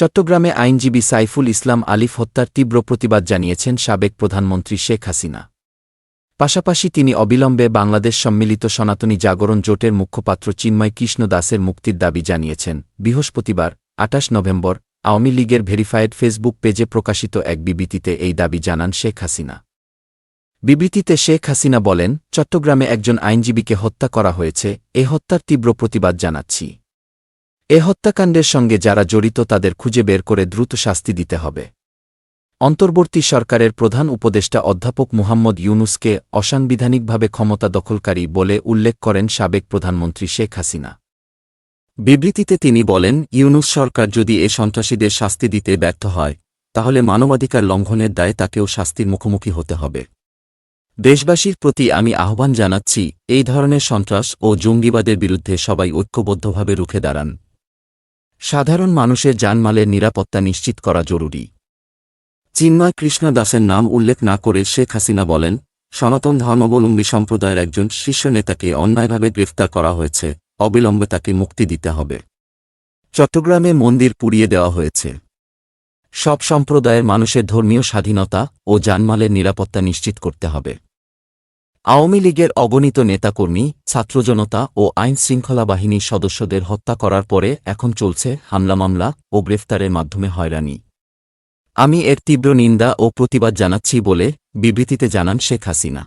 চট্টগ্রামে আইনজীবী সাইফুল ইসলাম আলিফ হত্যার তীব্র প্রতিবাদ জানিয়েছেন সাবেক প্রধানমন্ত্রী শেখ হাসিনা। পাশাপাশি তিনি অবিলম্বে বাংলাদেশ সম্মিলিত সনাতনী জাগরণ জোটের মুখপাত্র চিন্ময় কৃষ্ণ দাসের মুক্তির দাবি জানিয়েছেন। বৃহস্পতিবার আটাশ নভেম্বর, আওয়ামী লীগের ভেরিফায়েড ফেসবুক পেজে প্রকাশিত এক বিবৃতিতে এই দাবি জানান শেখ হাসিনা। বিবৃতিতে শেখ হাসিনা বলেন, চট্টগ্রামে একজন আইনজীবীকে হত্যা করা হয়েছে, এ হত্যার তীব্র প্রতিবাদ জানাচ্ছি। এ হত্যাকাণ্ডের সঙ্গে যারা জড়িত তাদের খুঁজে বের করে দ্রুত শাস্তি দিতে হবে। অন্তর্বর্তী সরকারের প্রধান উপদেষ্টা অধ্যাপক মুহাম্মদ ইউনুসকে অসাংবিধানিকভাবে ক্ষমতা দখলকারী বলে উল্লেখ করেন সাবেক প্রধানমন্ত্রী শেখ হাসিনা। বিবৃতিতে তিনি বলেন, ইউনুস সরকার যদি এ সন্ত্রাসীদের শাস্তি দিতে ব্যর্থ হয়, তাহলে মানবাধিকার লঙ্ঘনের দায়ে তাকেও শাস্তির মুখোমুখি হতে হবে। দেশবাসীর প্রতি আমি আহ্বান জানাচ্ছি, এই ধরনের সন্ত্রাস ও জঙ্গিবাদের বিরুদ্ধে সবাই ঐক্যবদ্ধভাবে রুখে দাঁড়ান। সাধারণ মানুষের জানমালের নিরাপত্তা নিশ্চিত করা জরুরি। চিন্ময় কৃষ্ণ দাসের নাম উল্লেখ না করে শেখ হাসিনা বলেন, সনাতন ধর্মাবলম্বী সম্প্রদায়ের একজন শীর্ষ নেতাকে অন্যায়ভাবে গ্রেফতার করা হয়েছে, অবিলম্বে তাকে মুক্তি দিতে হবে। চট্টগ্রামে মন্দির পুড়িয়ে দেওয়া হয়েছে। সব সম্প্রদায়ের মানুষের ধর্মীয় স্বাধীনতা ও জানমালের নিরাপত্তা নিশ্চিত করতে হবে। আওয়ামী লীগের অগণিত নেতাকর্মী, ছাত্রজনতা ও আইন শৃঙ্খলা বাহিনীর সদস্যদের হত্যা করার পরে এখন চলছে হামলা মামলা ও গ্রেফতারের মাধ্যমে হয়রানি। আমি এর তীব্র নিন্দা ও প্রতিবাদ জানাচ্ছি বলে বিবৃতিতে জানান শেখ হাসিনা।